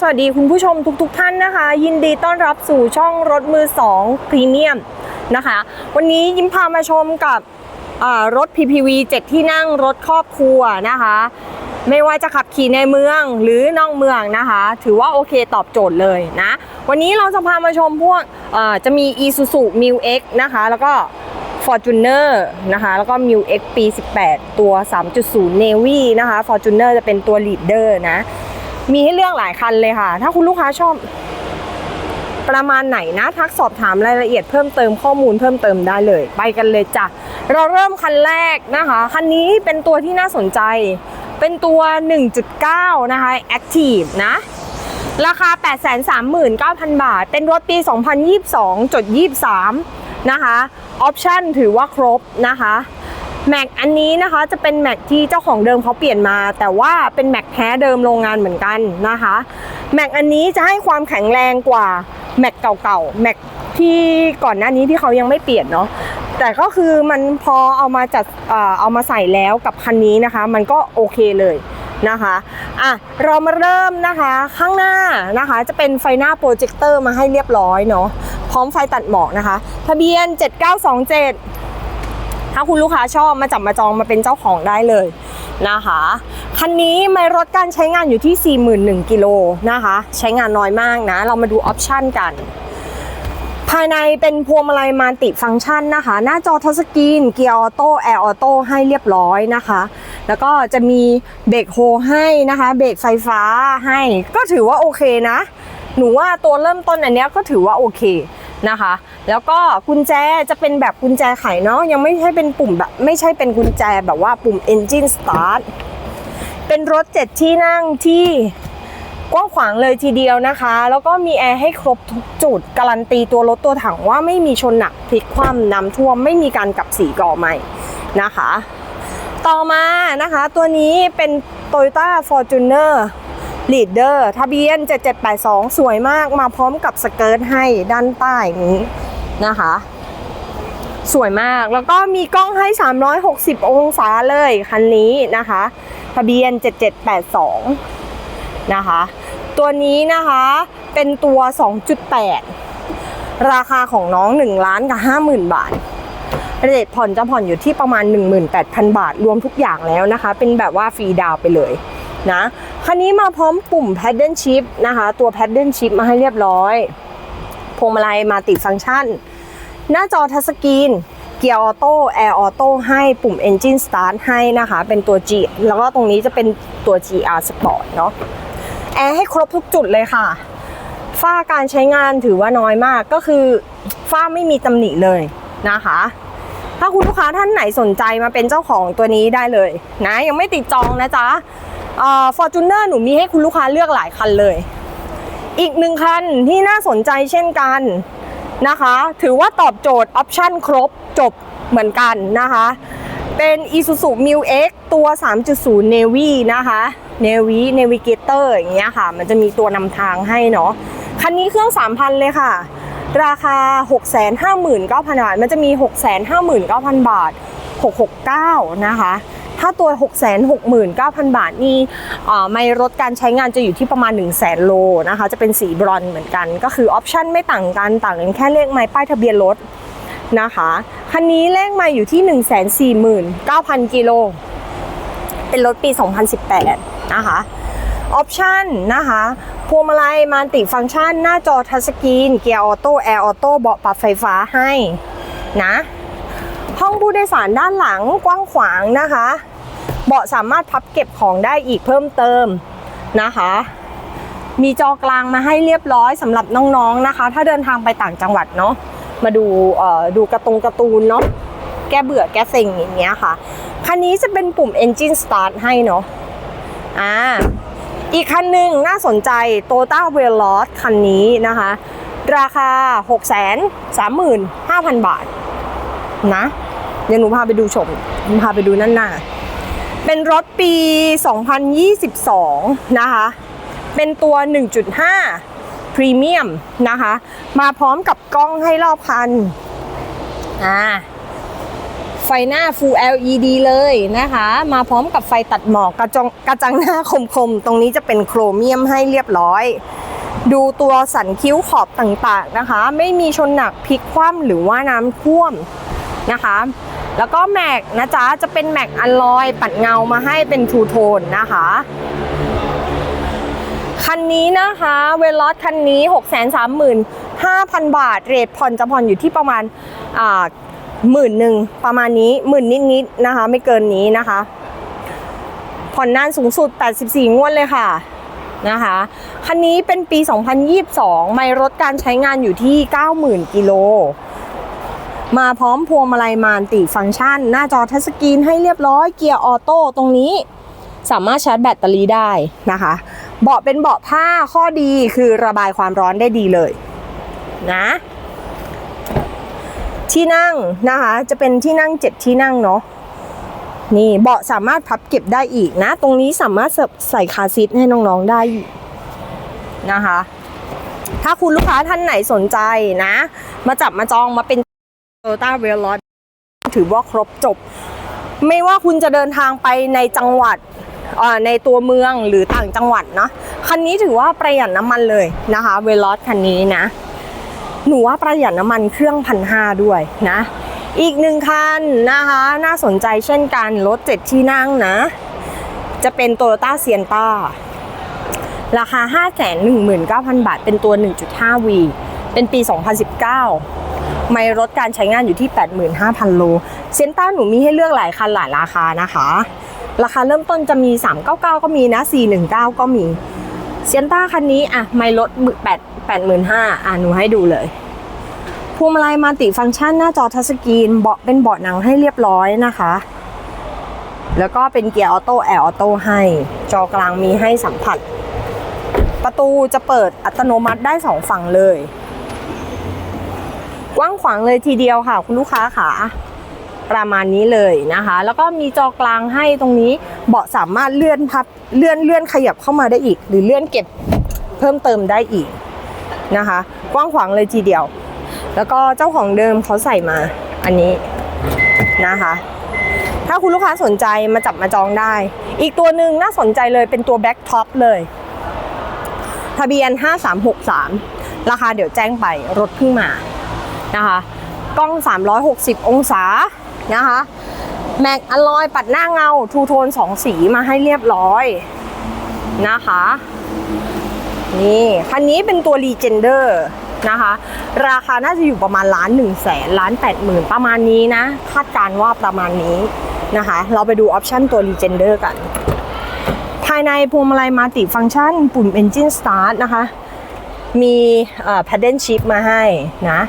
สวัสดีคุณผู้ชมทุกๆทท่านนะคะ ยินดีต้อนรับสู่ช่องรถมือ2พรีเมียมนะคะ วันนี้ยิ้มพามาชมกับรถ PPV 7 ที่นั่งรถครอบครัวนะคะ ไม่ว่าจะขับขี่ในเมืองหรือนอกเมืองนะคะ ถือว่าโอเคตอบโจทย์เลยนะ วันนี้เราจะพามาชมพวกจะมี Isuzu m u X นะคะ แล้วก็ Fortuner นะคะ แล้วก็ m u X ปี 18 ตัว 3.0 Navy นะคะ Fortuner จะเป็นตัว Leader นะ มีให้เลือกหลายคันเลยค่ะ ถ้าคุณลูกค้าชอบ ประมาณไหนนะทักสอบถามรายละเอียดเพิ่มเติมข้อมูลเพิ่มเติมได้เลย ไปกันเลยจ้ะเราเริ่มคันแรกนะคะคันนี้เป็นตัวที่น่าสนใจ เป็นตัว 1.9 นะคะ Active นะราคา 839,000 บาท เป็นรถปี 2022.23 นะคะ ออปชั่นถือว่าครบนะคะ แม็กอันนี้นะคะจะเป็นแม็กที่เจ้าของเดิมเขาเปลี่ยนมา แต่ว่าเป็นแม็กแท้เดิมโรงงานเหมือนกันนะคะแม็กอันนี้จะให้ความแข็งแรงกว่าแม็กเก่าๆแม็กที่ก่อนหน้านี้ที่เขายังไม่เปลี่ยนเนาะแต่ก็คือมันพอเอามาจัดเอ่อเอามาใส่แล้วกับคันนี้นะคะ มันก็โอเคเลยนะคะอะเรามาเริ่มนะคะข้างหน้านะคะ จะเป็นไฟหน้าโปรเจคเตอร์มาให้เรียบร้อยเนาะพร้อมไฟตัดหมอกนะคะ ทะเบียน 7927 ถ้าคุณลูกค้าชอบมาจับมาจองมาเป็นเจ้าของได้เลยนะคะ คันนี้ไม่รถการใช้งานอยู่ที่ 41,000กิโลนะคะ ใช้งานน้อยมากนะ เรามาดูออปชันกันภายในเป็นพวงมาลัยมัลติฟังก์ชันนะคะ หน้าจอทัชสกรีน เกียร์ออโต้แอร์ออโต้ให้เรียบร้อยนะคะ แล้วก็จะมีเบรกโฮให้นะคะ เบรกไฟฟ้าให้ ก็ถือว่าโอเคนะ หนูว่าตัวเริ่มต้นอันนี้ก็ถือว่าโอเค นะคะ แล้วก็กุญแจจะเป็นแบบกุญแจไขเนาะยังไม่ใช่เป็นปุ่มแบบไม่ใช่เป็นกุญแจแบบว่าปุ่ม Engine Start เป็นรถเจ็ดที่นั่งที่กว้างขวางเลยทีเดียวนะคะ แล้วก็มีแอร์ให้ครบทุกจุด การันตีตัวรถตัวถังว่าไม่มีชนหนักพลิกคว่ำน้ำท่วมไม่มีการกลับสีก่อใหม่นะคะ ต่อมานะคะตัวนี้เป็น Toyota Fortuner Leader ทะเบียน 7782 สวยมากมาพร้อมกับสเกิร์ตให้ด้านใต้นี้นะคะ สวยมากแล้วก็มีกล้องให้ 360 องศาเลยคันนี้นะคะ ทะเบียน 7782 นะคะ ตัวนี้นะคะเป็นตัว 2.8 ราคาของน้อง 1 ล้านกับ 50,000 บาทเรทผ่อนจะผ่อนอยู่ที่ประมาณ 18,000 บาท รวมทุกอย่างแล้วนะคะ เป็นแบบว่าฟรีดาวไปเลย นะ คันนี้มาพร้อมปุ่ม Paddle Shift นะคะ ตัว Paddle Shift มาให้เรียบร้อย พวงมาลัยมาติดฟังก์ชัน หน้าจอทัชสกรีน เกียร์ออโต้ แอร์ออโต้ให้ ปุ่ม Engine Start ให้นะคะ เป็นตัว G แล้วก็ตรงนี้จะเป็นตัว GR Sport เนาะ แอร์ให้ครบทุกจุดเลยค่ะ ฝ้าการใช้งานถือว่าน้อยมาก ก็คือฝ้าไม่มีตำหนิเลยนะคะถ้าคุณลูกค้าท่านไหนสนใจมาเป็นเจ้าของตัวนี้ได้เลย นะยังไม่ติดจองนะจ๊ะ ฟอร์จูเนอร์หนูมีให้คุณลูกค้าเลือกหลายคันเลย อีกหนึ่งคันที่น่าสนใจเช่นกันนะคะ ถือว่าตอบโจทย์ออปชั่นครบจบเหมือนกันนะคะ เป็น Isuzu m u X ตัว 3.0 Navy นะคะ Navy Navigator อย่างเงี้ยค่ะ มันจะมีตัวนำทางให้เนาะ คันนี้เครื่อง 3,000 เลยค่ะ ราคา 659,000 บาท มันจะมี 659,000 บาท 669 นะคะ ถ้าตัว 669,000 บาทนี่ไม่รถการใช้งานจะอยู่ที่ประมาณ 1 0 0 0 0แสนโลนะคะ จะเป็นสีบรอนเหมือนกัน ก็คือออปชั่นไม่ต่างกัน ต่างกันแค่เลขไม้ป้ายทะเบียนรถนะคะ คันนี้เลขไม้อยู่ที่ 149,000 กิโล เป็นรถปี 2018 นะคะออปชันนะคะพวงมาลัยมัลติฟังก์ชัน หน้าจอทัชสกรีน เกียร์ออโต้แอร์ออโต้เบาะปรับไฟฟ้าให้นะ ห้องผู้โดยสารด้านหลังกว้างขวางนะคะ เบาะสามารถพับเก็บของได้อีกเพิ่มเติมนะคะ มีจอกลางมาให้เรียบร้อยสำหรับน้องๆนะคะ ถ้าเดินทางไปต่างจังหวัดเนาะมาดูเอ่อดูกร์ตงการ์ตูนเนาะแก้เบื่อแก้เซ็งอย่างเงี้ยค่ะ คันนี้จะเป็นปุ่ม Engine Start ให้เนาะอ่าอีกคันหนึ่งน่าสนใจ Toyota v e l o s คันนี้นะคะ ราคา 635,000 บาทนะ เดี๋ยวหนูพาไปดูชม พาไปดูนั่นหน้า เป็นรถปี 2022 นะคะ เป็นตัว 1.5 พรีเมียมนะคะ มาพร้อมกับกล้องให้รอบคัน อ่าไฟไฟหน้า Full LED เลยนะคะ มาพร้อมกับไฟตัดหมอกกระจงกระจังหน้าคมๆ ตรงนี้จะเป็นโครเมียมให้เรียบร้อย ดูตัวสันคิ้วขอบต่างๆนะคะ ไม่มีชนหนักพลิกคว่ำหรือว่าน้ำท่วมนะคะ แล้วก็แม็กนะจ๊ะจะเป็นแม็กอัลลอยปัดเงามาให้เป็นทูโทนนะคะ คันนี้นะคะเวลอสคันนี้ 6 3 5 0 0 0 บาท เรทผ่อนจะผ่อนอยู่ที่ประมาณอ่าหมื่นหนึ่งประมาณนี้หมื่นนิดๆนะคะ ไม่เกินนี้นะคะ ผ่อนนานสูงสุด 84 งวดเลยค่ะนะคะคันนี้เป็นปี 2022 ไม่รถการใช้งานอยู่ที่ 90,000 กิโล มาพร้อมพวงมาลัยมานติฟังก์ชัน หน้าจอทัชสกรีนให้เรียบร้อยเกียร์ออโต้ตรงนี้ สามารถชาร์จแบตเตอรี่ได้นะคะ เบาะเป็นเบาะผ้าข้อดีคือระบายความร้อนได้ดีเลยนะที่นั่งนะคะจะเป็นที่นั่งเจ็ดที่นั่งเนาะนี่เบาะสามารถพับเก็บได้อีกนะ ตรงนี้สามารถใส่คาซีทให้น้องๆได้นะคะ ถ้าคุณลูกค้าท่านไหนสนใจนะ มาจับมาจองมาเป็น Toyota v e l o s ถือว่าครบจบ ไม่ว่าคุณจะเดินทางไปในจังหวัดในตัวเมืองหรือต่างจังหวัดเนาะคันนี้ถือว่าประหยัดน้ำมันเลยนะคะเวลอสคันนี้นะ หนูว่าประหยัดน้ำมันเครื่องพันห้าด้วยนะ อีกหนึ่งคันนะคะ น่าสนใจเช่นกันรถเจ็ดที่นั่งนะ จะเป็น Toyota s i e n t a ราคา 519,000 บาท เป็นตัว 1.5V เป็นปี 2019 ไม่รถการใช้งานอยู่ที่ 85,000 โล เซนต้าหนูมีให้เลือกหลายคันหลายราคานะคะ ราคาเริ่มต้นจะมี 399 ก็มีนะ 419 ก็มี เซนต้าคันนี้อะไม่ลด8 85,000 อะหนูให้ดูเลยพวงมาลัยมัลติฟังก์ชันหน้าจอทัชสกรีนเบาะเป็นเบาะหนังให้เรียบร้อยนะคะ แล้วก็เป็นเกียร์ออโต้แอร์ออโต้ให้ จอกลางมีให้สัมผัส ประตูจะเปิดอัตโนมัติได้สองฝั่งเลย ว้างขวางเลยทีเดียวค่ะ คุณลูกค้าขาประมาณนี้เลยนะคะ แล้วก็มีจอกลางให้ตรงนี้เบาะสามารถเลื่อนพับเลื่อนเลื่อนขยับเข้ามาได้อีก หรือเลื่อนเก็บเพิ่มเติมได้อีกนะคะ กว้างขวางเลยทีเดียว แล้วก็เจ้าของเดิมเขาใส่มาอันนี้นะคะ ถ้าคุณลูกค้าสนใจมาจับมาจองได้ อีกตัวหนึ่งน่าสนใจเลยเป็นตัวแบ็คท็อปเลย ทะเบียน 5363 ราคาเดี๋ยวแจ้งไปรถเพิ่งมา นะคะ กล้อง 360 องศานะคะแม็กอลอยปัดหน้าเงาทูโทน2สีมาให้เรียบร้อยนะคะ นี่คันนี้เป็นตัว Legender นะคะ ราคาน่าจะอยู่ประมาณล้านหนึ่งแสนล้านแปดหมื่นประมาณนี้นะ คาดการว่าประมาณนี้นะคะ เราไปดูออปชันตัว Legender กัน ภายในพวงมาลัยมัลติฟังก์ชัน ปุ่ม Engine Start นะคะ มีเอ่อ Paddle Shift มาให้นะ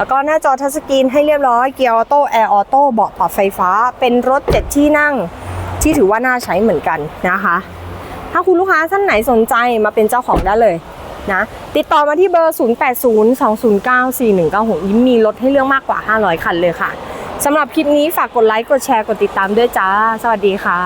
แล้วก็หน้าจอทัชสกรีนให้เรียบร้อยเกียร์ออโต้แอร์ออโต้เบาะปรับไฟฟ้า เป็นรถเจ็ดที่นั่งที่ถือว่าน่าใช้เหมือนกันนะคะ ถ้าคุณลูกค้าท่านไหนสนใจมาเป็นเจ้าของได้เลยนะติดต่อมาที่เบอร์ 0802094196 ยิ้มมีรถให้เลือกมากกว่า 500 คันเลยค่ะสำหรับคลิปนี้ฝากกดไลค์ กดแชร์ กดติดตามด้วยจ้า สวัสดีค่ะ